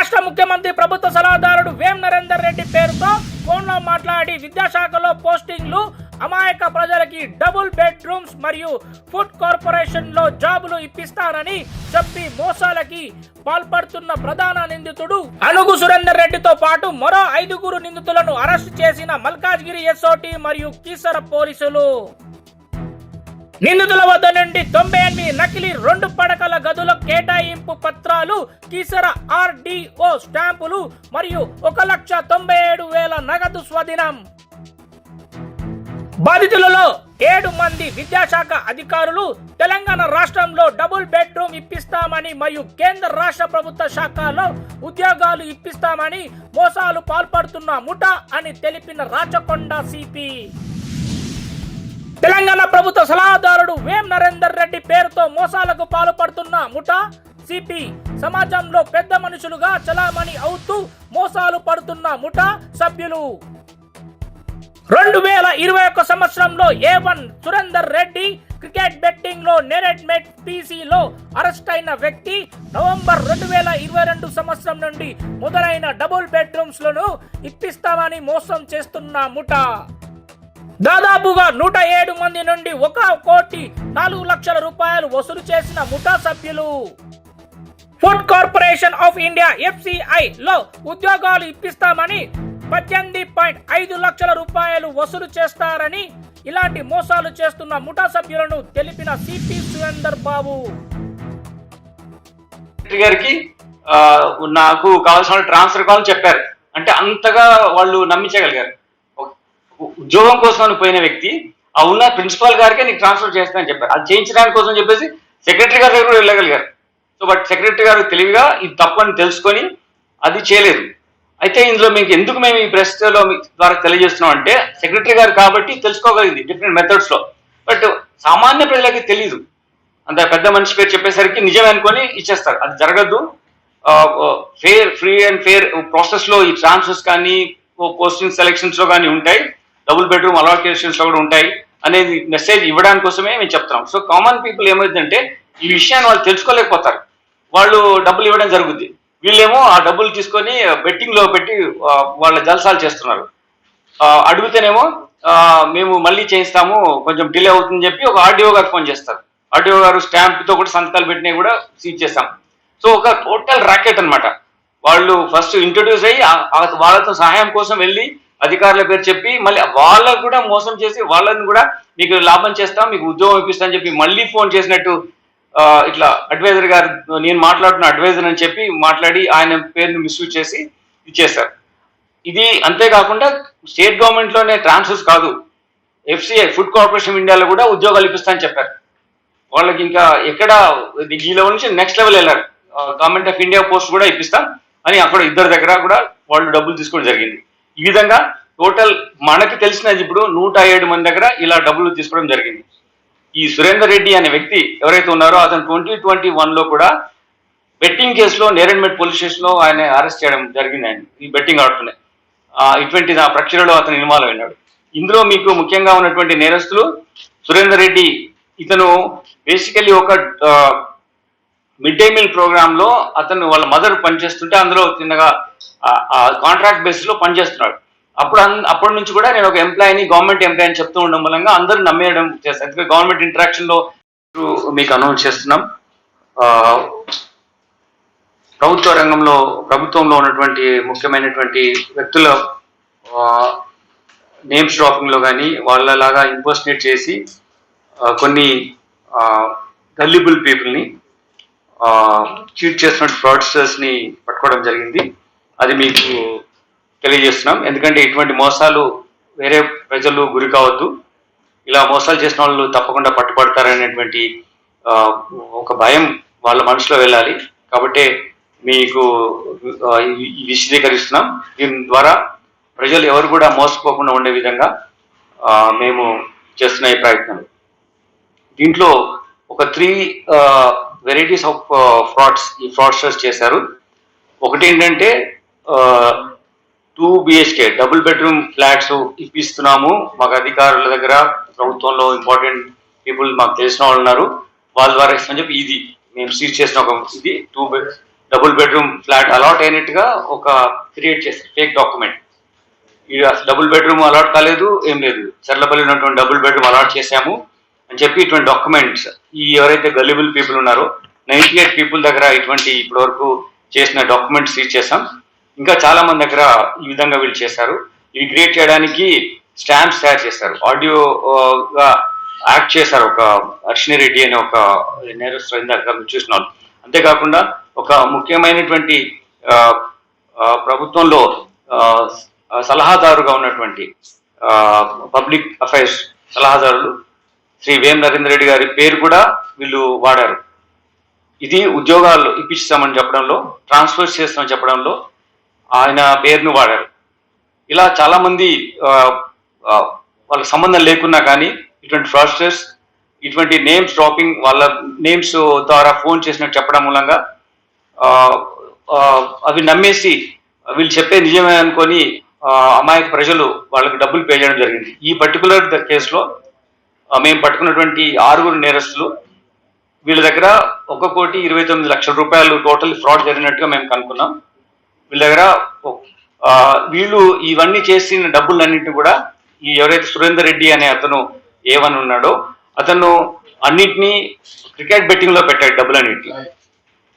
రాష్ట్ర ముఖ్యమంత్రి ప్రభుత్వ సలహాదారుడు వేం నరేందర్ రెడ్డి పేరుతో ఫోన్లో మాట్లాడి విద్యాశాఖలో పోస్టింగ్లు అమాయక ప్రజలకి డబుల్ బెడ్రూమ్స్ మరియు ఫుడ్ కార్పొరేషన్లో జాబులు ఇప్పిస్తానని చెప్పి మోసాలకి పాల్పడుతున్న ప్రధాన నిందితుడు. అనుగు సురేందర్ రెడ్డితో పాటు మరో ఐదుగురు నిందితులను అరెస్ట్ చేసిన మల్కాజ్గిరి ఎస్ఓటి మరియు కీసర పోలీసులు. నిందితుల వద్ద నుండి తొంభై ఎనిమిది నకిలీ రెండు పడకల గదుల కేటాయింపు పత్రాలు కిసర ఆర్డిఓ స్టాంపులు మరియు ఒక లక్ష తొంభై ఏడు వేల నగదు స్వాధీనం. బాధితులలో ఏడు మంది విద్యాశాఖ అధికారులు తెలంగాణ రాష్ట్రంలో డబుల్ బెడ్రూమ్ ఇప్పిస్తామని మరియు కేంద్ర రాష్ట్ర ప్రభుత్వ శాఖలో ఉద్యోగాలు ఇప్పిస్తామని మోసాలు పాల్పడుతున్న ముఠా అని తెలిపిన రాచకొండ సిపి. తెలంగాణ ప్రభుత్వ సలహాదారుడు వేం నరేందర్ రెడ్డి పేరుతో మోసాలకు పాల్పడుతున్న ముఠా సిపి సమాజంలో పెద్ద మనుషులుగా చలామణి అవుతూ మోసాలు పడుతున్న ముఠా సభ్యులు. రెండు వేల ఇరవై ఒక్క సంవత్సరంలో A one Surender Reddy cricket బెట్టింగ్లో Neredmet పీసీలో అరెస్ట్ అయిన వ్యక్తి నవంబర్ రెండు వేల ఇరవై రెండు సంవత్సరం నుండి మొదలైన డబుల్ బెడ్రూమ్స్లను ఇప్పిస్తామని మోసం చేస్తున్న ముఠా. దాదాపుగా నూట ఏడు మంది నుండి ఒక కోటి నాలుగు లక్షల రూపాయలు వసూలు చేసిన ముఠా సభ్యులు. Food corporation of India FCI లో ఉద్యోగాలు ఇప్పిస్తామని పద్దెనిమిది పాయింట్ ఐదు లక్షల రూపాయలు వసూలు చేస్తారని ఇలాంటి మోసాలు చేస్తున్న ముఠా సభ్యులను తెలిపిన సిపి సురేందర్ బాబు. గారికి నాకు కావాల్సిన ట్రాన్స్ఫర్ కావాలని చెప్పారు. అంటే అంతగా వాళ్ళు నమ్మించగలిగారు. ఉద్యోగం కోసం అని పోయిన వ్యక్తి ఆ ఉన్న ప్రిన్సిపాల్ గారికే నీకు ట్రాన్స్ఫర్ చేస్తానని చెప్పారు. అది చేయించడానికి కోసం చెప్పేసి సెక్రటరీ గారి దగ్గర కూడా వెళ్ళగలిగారు. సో బట్ సెక్రటరీ గారు తెలివిగా ఇది తప్పని తెలుసుకొని అది చేయలేదు. అయితే ఇందులో మీకు ఎందుకు మేము ఈ ప్రశ్నలో మీ ద్వారా తెలియజేస్తున్నాం అంటే సెక్రటరీ గారు కాబట్టి తెలుసుకోగలిగింది డిఫరెంట్ మెథడ్స్లో బట్ సామాన్య ప్రజలకి తెలియదు అంత పెద్ద మనిషి పేరు చెప్పేసరికి నిజమే అనుకొని ఇచ్చేస్తారు. అది జరగదు. ఫేర్ ఫ్రీ అండ్ ఫేర్ ప్రాసెస్లో ఈ ట్రాన్స్ఫర్స్ కానీ పోస్టింగ్ సెలెక్షన్స్లో కానీ ఉంటాయి. డబుల్ బెడ్రూమ్ అలాట్లో కూడా ఉంటాయి అనేది మెసేజ్ ఇవ్వడానికి కోసమే మేము చెప్తున్నాం. సో కామన్ పీపుల్ ఏమవుతుందంటే ఈ విషయాన్ని వాళ్ళు తెలుసుకోలేకపోతారు. వాళ్ళు డబ్బులు ఇవ్వడం జరుగుద్ది. వీళ్ళేమో ఆ డబ్బులు తీసుకొని బెట్టింగ్లో పెట్టి వాళ్ళ జల్సాలు చేస్తున్నారు. అడిగితేనేమో మేము మళ్ళీ చేయిస్తాము కొంచెం డిలే అవుతుందని చెప్పి ఒక ఆర్డీఓ గారు ఫోన్ చేస్తారు. ఆర్డీఓ గారు స్టాంప్తో కూడా సంతకాలు పెట్టినవి కూడా సీజ్ చేస్తాం. సో ఒక టోటల్ ర్యాకెట్ అన్నమాట. వాళ్ళు ఫస్ట్ ఇంట్రొడ్యూస్ అయ్యి వాళ్ళతో సహాయం కోసం వెళ్ళి అధికారుల పేరు చెప్పి మళ్ళీ వాళ్ళకు కూడా మోసం చేసి వాళ్ళని కూడా మీకు లాభం చేస్తాం మీకు ఉద్యోగం ఇప్పిస్తాం అని చెప్పి మళ్ళీ ఫోన్ చేసినట్టు ఇట్లా అడ్వైజర్ గారు నేను మాట్లాడుతున్న అడ్వైజర్ అని చెప్పి మాట్లాడి ఆయన పేరుని మిస్యూజ్ చేసి ఇచ్చేస్తారు ఇది అంతేకాకుండా స్టేట్ గవర్నమెంట్లోనే ట్రాన్స్ఫర్స్ కాదు. ఎఫ్సిఐ ఫుడ్ కార్పొరేషన్ ఇండియాలో కూడా ఉద్యోగాలు ఇప్పిస్తానని చెప్పారు. వాళ్ళకి ఇంకా ఎక్కడ ఈ లెవెల్ నుంచి నెక్స్ట్ లెవెల్ వెళ్ళారు గవర్నమెంట్ ఆఫ్ ఇండియా పోస్ట్ కూడా ఇప్పిస్తాం. అని అక్కడ ఇద్దరి దగ్గర కూడా వాళ్ళు డబ్బులు తీసుకోవడం జరిగింది. ఈ విధంగా టోటల్ మనకి తెలిసినది ఇప్పుడు నూట ఏడు మంది దగ్గర ఇలా డబ్బులు తీసుకోవడం జరిగింది. ఈ సురేందర్ రెడ్డి అనే వ్యక్తి ఎవరైతే ఉన్నారో అతను ట్వంటీ ట్వంటీ వన్లో కూడా బెట్టింగ్ కేసులో నేరెడ్మెట్ పోలీస్ స్టేషన్లో ఆయన అరెస్ట్ చేయడం జరిగింది ఆయన. ఈ బెట్టింగ్ ఆడుతున్నాయి ఇటువంటి ఆ ప్రక్రియలో అతను ఇన్వాల్వ్ అయినాడు. ఇందులో మీకు ముఖ్యంగా ఉన్నటువంటి నేరస్తులు సురేందర్ రెడ్డి. ఇతను బేసికలీ ఒక మిడ్ డే మీల్ ప్రోగ్రామ్లో అతను వాళ్ళ మదర్ పనిచేస్తుంటే అందులో చిన్నగా కాంట్రాక్ట్ బేసిస్లో పనిచేస్తున్నాడు. అప్పుడు అన్- అప్పటి నుంచి కూడా నేను ఒక ఎంప్లాయీని గవర్నమెంట్ ఎంప్లాయీ అని చెప్తూ ఉండడం మూలంగా అందరూ నమ్మేయడం చేస్తారు. ఎందుకంటే గవర్నమెంట్ ఇంటరాక్షన్లో మీకు అనౌన్స్ చేస్తున్నాం. ప్రభుత్వ రంగంలో ప్రభుత్వంలో ఉన్నటువంటి ముఖ్యమైనటువంటి వ్యక్తుల నేమ్స్ డ్రాపింగ్లో కానీ వాళ్ళలాగా ఇంపోస్టేట్ చేసి కొన్ని గల్లిబుల్ పీపుల్ని చీట్ చేస్తున్న ఫ్రాడ్స్టర్స్ని పట్టుకోవడం జరిగింది. అది మీకు తెలియజేస్తున్నాం. ఎందుకంటే ఇటువంటి మోసాలు వేరే ప్రజలు గురి కావద్దు. ఇలా మోసాలు చేసిన వాళ్ళు తప్పకుండా పట్టుబడతారనేటువంటి ఒక భయం వాళ్ళ మనసులో వెళ్ళాలి. కాబట్టి మీకు విశదీకరిస్తున్నాం. దీని ద్వారా ప్రజలు ఎవరు కూడా మోసపోకుండా ఉండే విధంగా మేము చేస్తున్న ఈ ప్రయత్నం దీంట్లో ఒక త్రీ వెరైటీస్ ఆఫ్ ఫ్రాడ్స్ ఈ ఫ్రాడ్స్టర్స్ చేశారు. ఒకటి ఏంటంటే two BHK double bedroom flats ఇప్పిస్తున్నాము. మాకు అధికారుల దగ్గర ప్రభుత్వంలో ఇంపార్టెంట్ పీపుల్ మాకు తెలిసిన వాళ్ళు ఉన్నారు. వాళ్ళ ద్వారా ఇస్తామని చెప్పి ఇది మేము సీజ్ చేసిన ఒక ఇది. Two double bedroom flat allot అయినట్టుగా ఒక క్రియేట్ చేస్తాం ఫేక్ డాక్యుమెంట్ ఇది అసలు డబుల్ బెడ్రూమ్ అలాట్ కాలేదు ఏం లేదు. చర్లపల్లి ఉన్నటువంటి డబుల్ బెడ్రూమ్ అలాట్ చేశాము. అని చెప్పి ఇటువంటి డాక్యుమెంట్స్ ఈ ఎవరైతే గల్లిబుల్ పీపుల్ ఉన్నారో నైన్టీ ఎయిట్ పీపుల్ దగ్గర ఇటువంటి ఇప్పటి వరకు చేసిన డాక్యుమెంట్స్ సీజ్ చేసాం ఇంకా చాలా మంది దగ్గర ఈ విధంగా వీళ్ళు చేశారు. ఇవి క్రియేట్ చేయడానికి స్టాంప్స్ తయారు చేశారు. ఆడియోగా యాక్ట్ చేశారు ఒక అర్షిని రెడ్డి అనే ఒక నేరస్తులు ఇందాక చూసిన. వాళ్ళు అంతేకాకుండా ఒక ముఖ్యమైనటువంటి ప్రభుత్వంలో సలహాదారుగా ఉన్నటువంటి పబ్లిక్ అఫైర్స్ సలహాదారులు శ్రీ వేం నరేంద్ర రెడ్డి గారి పేరు కూడా వీళ్ళు వాడారు. ఇది ఉద్యోగాలు ఇప్పిస్తామని చెప్పడంలో ట్రాన్స్ఫర్ చేస్తామని చెప్పడంలో ఆయన పేరును వాడారు. ఇలా చాలామంది వాళ్ళకి సంబంధం లేకున్నా కానీ ఇటువంటి ఫ్రాస్టర్స్ ఇటువంటి నేమ్స్ డ్రాపింగ్ వాళ్ళ నేమ్స్ ద్వారా ఫోన్ చేసినట్టు చెప్పడం మూలంగా అవి నమ్మేసి వీళ్ళు చెప్పే నిజమే అనుకొని అమాయక ప్రజలు వాళ్ళకి డబ్బులు పే చేయడం జరిగింది. ఈ పర్టికులర్ కేసులో మేము పట్టుకున్నటువంటి ఆరుగురు నేరస్తులు వీళ్ళ దగ్గర ఒక కోటి ఇరవై తొమ్మిది లక్షల రూపాయలు టోటల్ ఫ్రాడ్ జరిగినట్టుగా మేము కనుక్కున్నాం. వీళ్ళ దగ్గర వీళ్ళు ఇవన్నీ చేసిన డబ్బులన్నింటినీ కూడా ఈ ఎవరైతే సురేందర్ రెడ్డి అనే అతను ఏమని ఉన్నాడో అతను అన్నిటినీ క్రికెట్ బెట్టింగ్లో పెట్టాడు డబ్బులన్నింటినీ.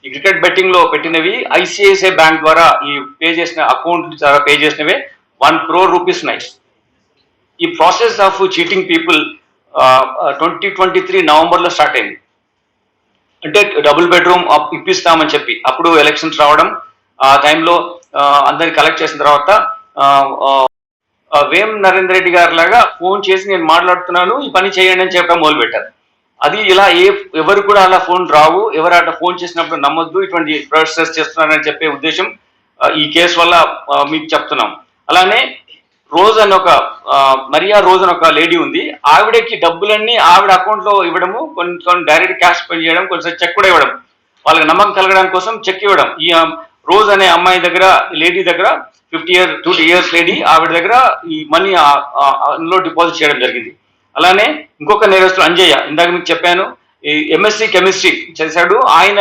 ఈ క్రికెట్ బెట్టింగ్లో పెట్టినవి ఐసిఐసిఐ బ్యాంక్ ద్వారా ఈ పే చేసిన అకౌంట్ ద్వారా పే చేసినవే వన్ క్రోర్ రూపీస్ ఉన్నాయి. ఈ process of cheating people twenty twenty three నవంబర్లో స్టార్ట్ అయింది. అంటే డబుల్ బెడ్రూమ్ ఇప్పిస్తామని చెప్పి అప్పుడు ఎలక్షన్స్ రావడం ఆ టైంలో అందరిని కలెక్ట్ చేసిన తర్వాత వేం నరేంద్ర రెడ్డి గారి లాగా ఫోన్ చేసి నేను మాట్లాడుతున్నాను ఈ పని చేయండి అని చెప్పడం మొదలు పెట్టారు అది ఇలా ఏ ఎవరు కూడా అలా ఫోన్ రావు ఎవరు అట్లా ఫోన్ చేసినప్పుడు నమ్మొద్దు ఇటువంటి ప్రాసెస్ చేస్తున్నారని చెప్పే ఉద్దేశం ఈ కేసు వల్ల మీకు చెప్తున్నాం. అలానే రోజ్ అని ఒక మరియా రోజ్ అని ఒక లేడీ ఉంది ఆవిడకి డబ్బులన్నీ ఆవిడ అకౌంట్లో ఇవ్వడము కొన్ని కొన్ని డైరెక్ట్ క్యాష్ పే చేయడం కొంచెం చెక్ కూడా ఇవ్వడం. వాళ్ళకి నమ్మకం కలగడం కోసం చెక్ ఇవ్వడం. ఈ రోజ్ అనే అమ్మాయి దగ్గర లేడీ దగ్గర fifty year two years lady ఆవిడ దగ్గర ఈ మనీ అందులో డిపాజిట్ చేయడం జరిగింది. అలానే ఇంకొక నేరస్తుడు అంజయ్య ఇందాక మీకు చెప్పాను ఈ ఎంఎస్సి కెమిస్ట్రీ చేశాడు. ఆయన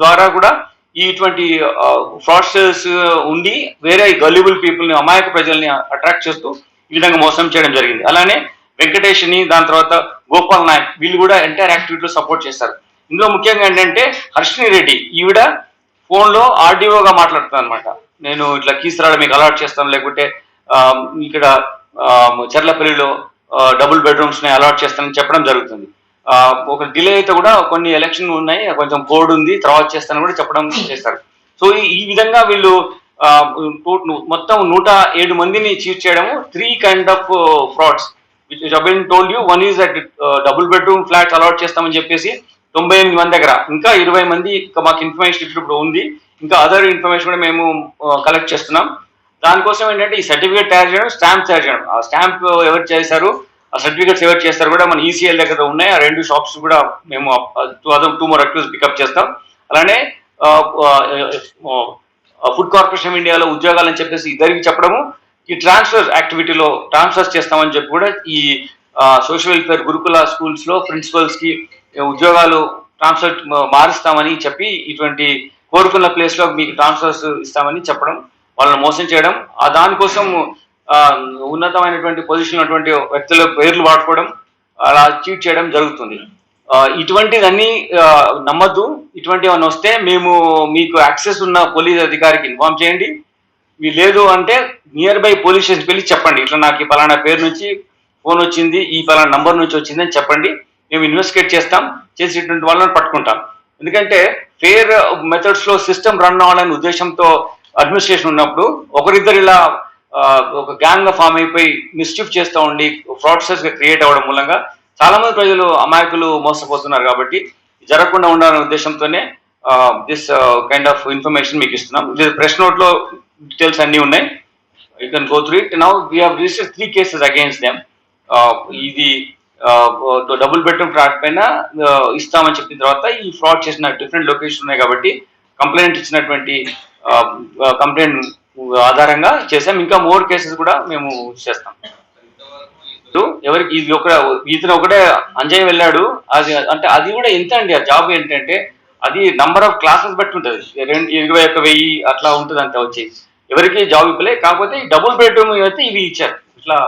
ద్వారా కూడా ఈ ఇటువంటి ఫ్రాడ్స్టర్స్ ఉండి వేరే గల్యూబుల్ పీపుల్ని అమాయక ప్రజల్ని అట్రాక్ట్ చేస్తూ ఈ విధంగా మోసం చేయడం జరిగింది. అలానే వెంకటేష్ని దాని తర్వాత గోపాల్ నాయక్ వీళ్ళు కూడా ఎంటైర్ యాక్టివిటీలో సపోర్ట్ చేస్తారు. ఇందులో ముఖ్యంగా ఏంటంటే హర్షిని రెడ్డి ఈవిడ ఫోన్లో ఆర్డీఓగా మాట్లాడుతాను అనమాట నేను ఇట్లా కీసరాడ మీకు అలాట్ చేస్తాను లేకుంటే ఇక్కడ చెర్లపల్లిలో డబుల్ బెడ్రూమ్స్ని అలాట్ చేస్తానని చెప్పడం జరుగుతుంది. ఒక డిలే అయితే కూడా కొన్ని ఎలక్షన్ ఉన్నాయి కొంచెం కోడ్ ఉంది తర్వాత చేస్తాను కూడా చెప్పడం చేస్తారు. సో ఈ- విధంగా వీళ్ళు మొత్తం నూట ఏడు మందిని చీట్ చేయడము three kind of frauds. Which told you one is that double bedroom flats allot చేస్తామని చెప్పేసి తొంభై ఎనిమిది మంది దగ్గర. ఇంకా ఇరవై మంది ఇంకా మాకు ఇన్ఫర్మేషన్ ఇప్పుడు ఉంది. ఇంకా అదర్ ఇన్ఫర్మేషన్ కూడా మేము కలెక్ట్ చేస్తున్నాం. దానికోసం ఏంటంటే ఈ సర్టిఫికేట్ తయారు చేయడం స్టాంప్ తయారు చేయడం. ఆ స్టాంప్ ఎవరు చేశారు ఆ సర్టిఫికేట్స్ ఎవరు చేస్తారు కూడా మన ఈసీఎల్ దగ్గర ఉన్నాయి. ఆ రెండు షాప్స్ కూడా మేము two other two more accused pick up చేస్తాం. అలానే ఫుడ్ కార్పొరేషన్ ఇండియాలో ఉద్యోగాలు అని చెప్పేసి ఇద్దరికి చెప్పడము. ఈ ట్రాన్స్ఫర్ యాక్టివిటీలో ట్రాన్స్ఫర్స్ చేస్తామని చెప్పి కూడా ఈ సోషల్ వెల్ఫేర్ గురుకుల స్కూల్స్లో ప్రిన్సిపల్స్కి ఉద్యోగాలు ట్రాన్స్ఫర్ మారుస్తామని చెప్పి ఇటువంటి కోరుకున్న ప్లేస్లో మీకు ట్రాన్స్ఫర్స్ ఇస్తామని చెప్పడం వాళ్ళని మోసం చేయడం ఆ దానికోసం ఉన్నతమైనటువంటి పొజిషన్ ఉన్నటువంటి వ్యక్తుల పేర్లు వాడుకోవడం అలా చీట్ చేయడం జరుగుతుంది. ఇటువంటిదన్నీ నమ్మద్దు. ఇటువంటి వస్తే మేము మీకు యాక్సెస్ ఉన్న పోలీస్ అధికారికి ఇన్ఫార్మ్ చేయండి. మీ లేదు అంటే నియర్ బై పోలీస్ స్టేషన్కి వెళ్ళి చెప్పండి. ఇట్లా నాకు ఈ పలానా పేరు నుంచి ఫోన్ వచ్చింది ఈ పలానా నంబర్ నుంచి వచ్చింది అని చెప్పండి. మేము ఇన్వెస్టిగేట్ చేస్తాం చేసేటువంటి వాళ్ళని పట్టుకుంటాం. ఎందుకంటే ఫేర్ మెథడ్స్లో సిస్టమ్ రన్ అవ్వాలనే ఉద్దేశంతో అడ్మినిస్ట్రేషన్ ఉన్నప్పుడు ఒకరిద్దరు ఇలా ఒక గ్యాంగ్ ఫామ్ అయిపోయి మిస్చీఫ్ చేస్తూ ఉండి ఫ్రాడ్స్టర్స్గా క్రియేట్ అవ్వడం మూలంగా చాలా మంది ప్రజలు అమాయకులు మోసపోతున్నారు కాబట్టి జరగకుండా ఉండాలనే ఉద్దేశంతోనే దిస్ కైండ్ ఆఫ్ ఇన్ఫర్మేషన్ మీకు ఇస్తున్నాం. ప్రెస్ నోట్లో డీటెయిల్స్ అన్ని ఉన్నాయి. You can go through it now we have register three cases against them ఇది డబుల్ బెడ్రూమ్ ఫ్లాట్ పైన ఇస్తామని చెప్పిన తర్వాత ఈ ఫ్రాడ్ చేసిన డిఫరెంట్ లొకేషన్ ఉన్నాయి కాబట్టి కంప్లైంట్ ఇచ్చినటువంటి కంప్లైంట్ ఆధారంగా చేసాం. ఇంకా మోర్ కేసెస్ కూడా మేము చేస్తాం. ఎవరికి ఇది ఒక ఇతను ఒకటే అంజయ్ వెళ్ళాడు. అది అంటే అది కూడా ఎంత అండి? ఆ జాబ్ ఏంటంటే అది నంబర్ ఆఫ్ క్లాసెస్ బట్టి ఉంటుంది. రెండు ఇరవై ఒక వెయ్యి అట్లా ఉంటుంది అంత వచ్చి. ఎవరికి జాబ్ ఇవ్వలే. కాకపోతే డబుల్ బెడ్రూమ్ అయితే ఇవి ఇచ్చారు. ఇట్లా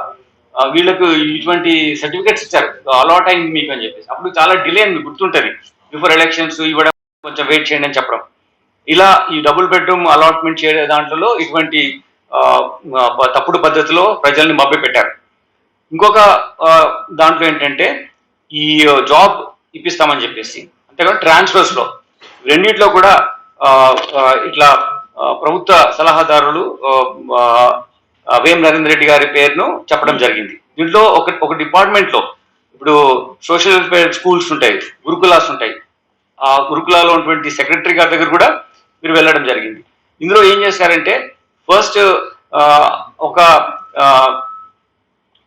వీళ్ళకు ఇటువంటి సర్టిఫికేట్స్ ఇచ్చారు. అలాట్ అయింది మీకు అని చెప్పేసి. అప్పుడు చాలా డిలే అని మీకు బిఫోర్ ఎలక్షన్స్ ఇవ్వడం కొంచెం వెయిట్ చేయండి అని చెప్పడం. ఇలా ఈ డబుల్ బెడ్రూమ్ అలాట్మెంట్ చేయడం దాంట్లో ఇటువంటి తప్పుడు పద్ధతిలో ప్రజల్ని మభ్య పెట్టారు ఇంకొక దాంట్లో ఏంటంటే ఈ జాబ్ ఇప్పిస్తామని చెప్పేసి. అంతేకాదు ట్రాన్స్ఫర్స్లో. రెండిట్లో కూడా ఇట్లా ప్రభుత్వ సలహాదారులు వేం నరేంద్ర రెడ్డి గారి పేరును చెప్పడం జరిగింది. దీంట్లో ఒక ఒక డిపార్ట్మెంట్లో ఇప్పుడు సోషల్ వెల్ఫేర్ స్కూల్స్ ఉంటాయి గురుకులాస్ ఉంటాయి. ఆ గురుకులాలో ఉన్నటువంటి సెక్రటరీ గారి దగ్గర కూడా మీరు వెళ్ళడం జరిగింది. ఇందులో ఏం చేశారంటే ఫస్ట్ ఒక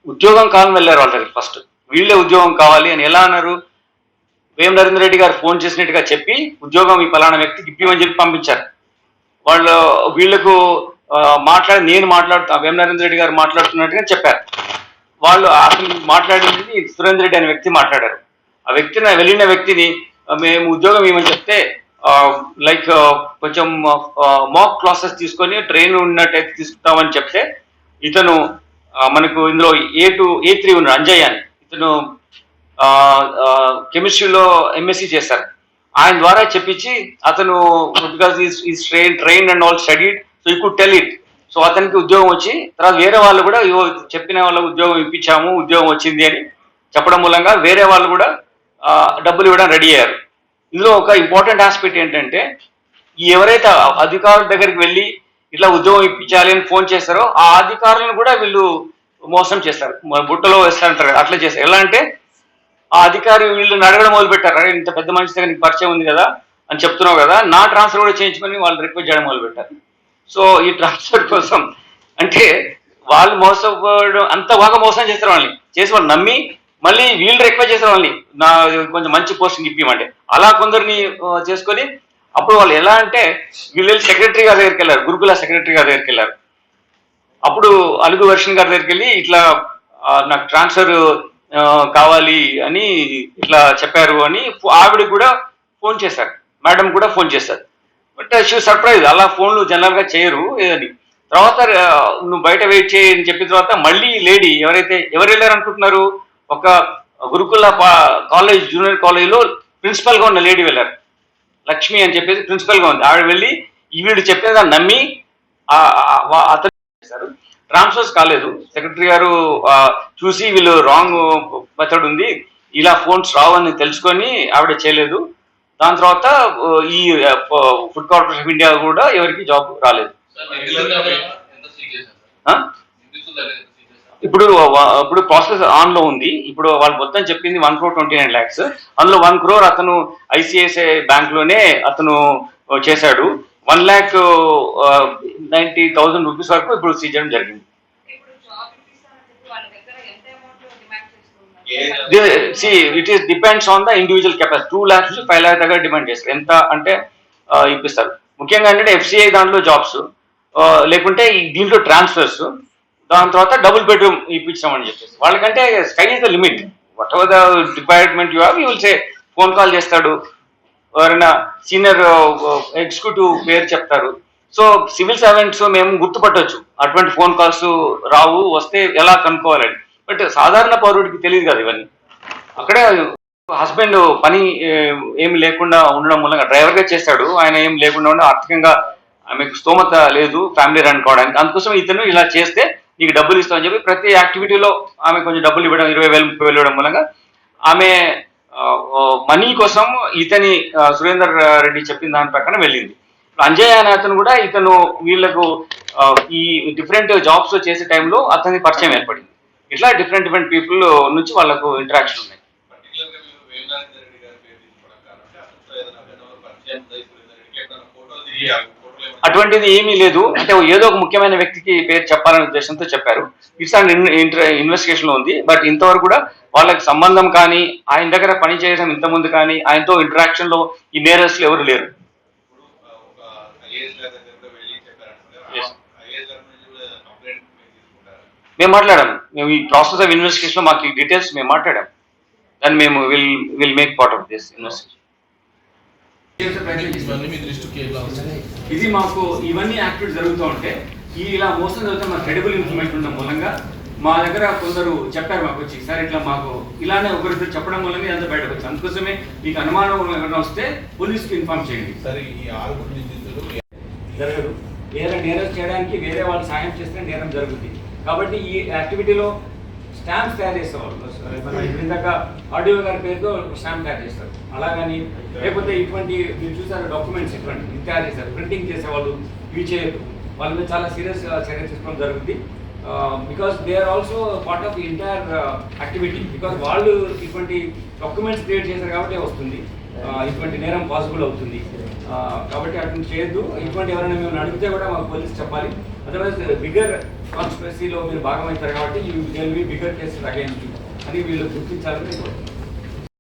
ఉద్యోగం కావాలని వెళ్ళారు వాళ్ళ దగ్గర ఫస్ట్ వీళ్ళే ఉద్యోగం కావాలి అని ఎలా అన్నారు? వేం నరేంద్ర రెడ్డి గారు ఫోన్ చేసినట్టుగా చెప్పి ఉద్యోగం ఈ పలానా వ్యక్తికి ఇప్పిమని చెప్పి పంపించారు. వాళ్ళు వీళ్ళకు ఆ, మాట్లాడి నేను మాట్లాడుతా వేమనరేంద్ర రెడ్డి గారు మాట్లాడుతున్నట్టుగా చెప్పారు. వాళ్ళు అసలు మాట్లాడింది సురేంద్ర రెడ్డి అనే వ్యక్తి మాట్లాడారు. ఆ వ్యక్తిని వెళ్ళిన వ్యక్తిని మేము ఉద్యోగం ఏమని చెప్తే లైక్ కొంచెం మాక్ క్లాసెస్ తీసుకొని ట్రైన్ ఉన్నట్టయితే తీసుకుంటామని చెప్తే ఇతను మనకు ఇందులో ఏ టూ ఏ త్రీ ఉన్నాడు అంజయ్య అని. ఇతను కెమిస్ట్రీలో ఎంఎస్సీ చేశారు. ఆయన ద్వారా చెప్పించి అతను because is train train and all studied so he could tell it so అతనికి ఉద్యోగం వచ్చి తర్వాత వేరే వాళ్ళు కూడా చెప్పిన వాళ్ళకి ఉద్యోగం ఇప్పించాము ఉద్యోగం వచ్చింది అని చెప్పడం మూలంగా వేరే వాళ్ళు కూడా డబ్బులు ఇవ్వడం రెడీ అయ్యారు. ఇందులో ఒక ఇంపార్టెంట్ ఆస్పెక్ట్ ఏంటంటే ఎవరైతే అధికారుల దగ్గరికి వెళ్ళి ఇట్లా ఉద్యోగం ఇప్పించాలి అని ఫోన్ చేస్తారో ఆ అధికారులను కూడా వీళ్ళు మోసం చేస్తారు. బుట్టలో వేస్తారంటారు. అట్లా చేస్తారు. ఎలా అంటే ఆ అధికారి వీళ్ళు అడగడం మొదలు పెట్టారు అరే ఇంత పెద్ద మనిషి దగ్గర నీకు పరిచయం ఉంది కదా అని చెప్తున్నావు కదా నా ట్రాన్స్ఫర్ కూడా చేయించుకొని వాళ్ళు రిక్వెస్ట్ చేయడం మొదలు పెట్టారు సో ఈ ట్రాన్స్ఫర్ కోసం. అంటే వాళ్ళు మోసపోవడం అంత బాగా మోసం చేస్తారు వాళ్ళని. చేసి వాళ్ళు నమ్మి మళ్ళీ వీళ్ళు రిక్వెస్ట్ చేసిన వాళ్ళని. నా కొంచెం మంచి పోస్టింగ్ ఇప్పిమంటే. అలా కొందరిని చేసుకొని అప్పుడు వాళ్ళు ఎలా అంటే వీళ్ళు సెక్రటరీ గారి దగ్గరికి వెళ్ళారు. గురుకుల సెక్రటరీ గారి దగ్గరికి వెళ్ళారు. అప్పుడు అలుగు వర్షన్ గారి దగ్గరికి వెళ్ళి ఇట్లా నాకు ట్రాన్స్ఫర్ కావాలి అని ఇట్లా చెప్పారు అని ఆవిడ కూడా ఫోన్ చేశారు. మేడం కూడా ఫోన్ చేశారు. బట్ షీ సర్ప్రైజ్ అలా ఫోన్లు జనరల్గా చేయరు అని తర్వాత నువ్వు బయట వెయిట్ చేయి అని చెప్పిన తర్వాత మళ్ళీ లేడీ ఎవరైతే ఎవరు వెళ్ళారు అనుకుంటున్నారు? ఒక గురుకుల కాలేజ్ జూనియర్ కాలేజ్లో ప్రిన్సిపల్గా ప్రిన్సిపల్గా ఉన్న లేడీ వెళ్ళారు. లక్ష్మి అని చెప్పేసి ప్రిన్సిపల్గా ఉంది. ఆవిడ వెళ్ళి ఈ వీడు చెప్పేదాన్ని నమ్మి అతను చేశారు. ట్రాన్స్ఫర్స్ కాలేదు. సెక్రటరీ గారు చూసి వీళ్ళు రాంగ్ మెథడ్ ఉంది. ఇలా ఫోన్స్ రావని తెలుసుకొని ఆవిడ చేయలేదు. దాని తర్వాత ఈ ఫుడ్ కార్పొరేషన్ ఆఫ్ ఇండియా కూడా ఎవరికి జాబ్ రాలేదు. ఇప్పుడు ఇప్పుడు ప్రాసెస్ ఆన్లో ఉంది. ఇప్పుడు వాళ్ళు మొత్తం చెప్పింది one crore twenty nine lakhs అందులో వన్ క్రోర్ అతను ఐసిఐసిఐ బ్యాంక్లోనే అతను చేశాడు. One lakh ninety thousand rupees వరకు ఇప్పుడు సీజ్ చేయడం జరిగింది ఇప్పుడు జాబ్ ఇప్పిస్తానని చెప్పి వాళ్ళ దగ్గర ఎంత అమౌంట్ డిమాండ్ చేస్తున్నారు a see it is depends on the individual capacity two lakhs five lakh దగ్గర డిమాండ్ చేస్తారు. ఎంత అంటే ఇప్పిస్తారు. ముఖ్యంగా ఏంటంటే ఎఫ్సిఐ దాంట్లో జాబ్స్ లేకుంటే దీంట్లో ట్రాన్స్ఫర్స్ దాని తర్వాత డబుల్ బెడ్రూమ్ ఇప్పించామని చెప్పేసి. వాళ్ళకంటే sky is the limit whatever the department you have you will say phone call చేస్తాడు. ఎవరైనా సీనియర్ ఎగ్జిక్యూటివ్ పేరు చెప్తారు. సో సివిల్ సర్వెంట్స్ మేము గుర్తుపట్టొచ్చు. అటువంటి ఫోన్ కాల్స్ రావు వస్తే ఎలా కనుక్కోవాలని. బట్ సాధారణ పౌరుడికి తెలియదు కదా ఇవన్నీ. అక్కడే హస్బెండ్ పని ఏమి లేకుండా ఉండడం మూలంగా డ్రైవర్గా చేస్తాడు. ఆయన ఏం లేకుండా ఉండడం ఆర్థికంగా ఆమెకు స్తోమత లేదు ఫ్యామిలీ రన్ కావడానికి. అందుకోసం ఇతను ఇలా చేస్తే నీకు డబ్బులు ఇస్తామని చెప్పి ప్రతి యాక్టివిటీలో ఆమె కొంచెం డబ్బులు ఇవ్వడం ఇరవై వేలు ముప్పై వేలు ఇవ్వడం మూలంగా ఆమె మనీ కోసం ఇతని సురేందర్ రెడ్డి చెప్పిన దాని ప్రకారం వెళ్ళింది. ఇప్పుడు అంజయ్ అనే అతను కూడా ఇతను వీళ్ళకు ఈ డిఫరెంట్ జాబ్స్ చేసే టైంలో అతని పరిచయం ఏర్పడింది. ఇట్లా డిఫరెంట్ డిఫరెంట్ పీపుల్ నుంచి వాళ్ళకు ఇంటరాక్షన్ ఉన్నాయి. అటువంటిది ఏమీ లేదు. అంటే ఏదో ఒక ముఖ్యమైన వ్యక్తికి పేరు చెప్పాలనే ఉద్దేశంతో చెప్పారు. ఇట్స్ అండ్ ఇన్వెస్టిగేషన్లో ఉంది. బట్ ఇంతవరకు కూడా వాళ్ళకి సంబంధం కానీ ఆయన దగ్గర పని చేయడం ఇంత ముందు కానీ ఆయనతో ఇంటరాక్షన్లో ఈ నేరస్తులు ఎవరు లేరు ఇప్పుడు ఆ, ఒక ఐఏఎస్ గారి దగ్గర కూడా వెళ్ళి చెప్పారంటే Yes. ఐఏఎస్ గారి నుంచి కూడా కంప్లైంట్ మీరు తీసుకుంటారు మేము మాట్లాడాం. మేము ఈ ప్రాసెస్ ఆఫ్ ఇన్వెస్టిగేషన్లో మాకు ఈ డీటెయిల్స్ మేము మాట్లాడాం. దాన్ని మేము will will make part of this investigation ఇది మాకు ఇవన్నీ యాక్టివిటీస్ జరుగుతూ ఉంటే ఈ ఇలా మోసం జరుగుతా మా క్రెడిబుల్ ఇన్ఫర్మేషన్ ఉన్న మూలంగా మా దగ్గర కొందరు చెప్పారు మాకు వచ్చి సార్ ఇట్లా మాకు ఇలానే ఒకరిద్దరు చెప్పడం మూలంగా ఇదంతా బయటకు వచ్చింది అందుకోసమే మీకు అనుమానం ఏమైనా వస్తే పోలీస్కి ఇన్ఫార్మ్ చేయండి. సరే ఈ ఆరుగురు నిందితులు జరగదు. వేరే నేరం చేయడానికి వేరే వాళ్ళు సాయం చేస్తే నేరం జరుగుతుంది కాబట్టి ఈ యాక్టివిటీలో స్టాంప్స్ తయారు చేసేవాళ్ళు. మన ఇందాక ఆడియో గారి పేరుతో స్టాంప్ తయారు చేస్తారు. అలాగని లేకపోతే ఇటువంటి మీరు చూసారు డాక్యుమెంట్స్ ఇటువంటి ఇది తయారు చేస్తారు ప్రింటింగ్ చేసేవాళ్ళు ఇవి చేయరు వాళ్ళ మీద చాలా సీరియస్ చర్య తీసుకోవడం జరుగుతుంది. Because they are also part of entire activity because వాళ్ళు ఇటువంటి డాక్యుమెంట్స్ క్రియేట్ చేశారు కాబట్టి వస్తుంది. ఆ, ఇటువంటి నేరం పాసిబుల్ అవుతుంది. ఆ, కాబట్టి అటువంటి చేయొద్దు. ఇటువంటి ఎవరైనా మేము అడిగితే కూడా మాకు పోలీస్ చెప్పాలి. అదర్వైజ్ బిగ్గర్ కాన్స్పిరసీలో మీరు భాగమవుతారు కాబట్టి you will be bigger cases against అని వీళ్ళు గుర్తించాలని కోరుతున్నాను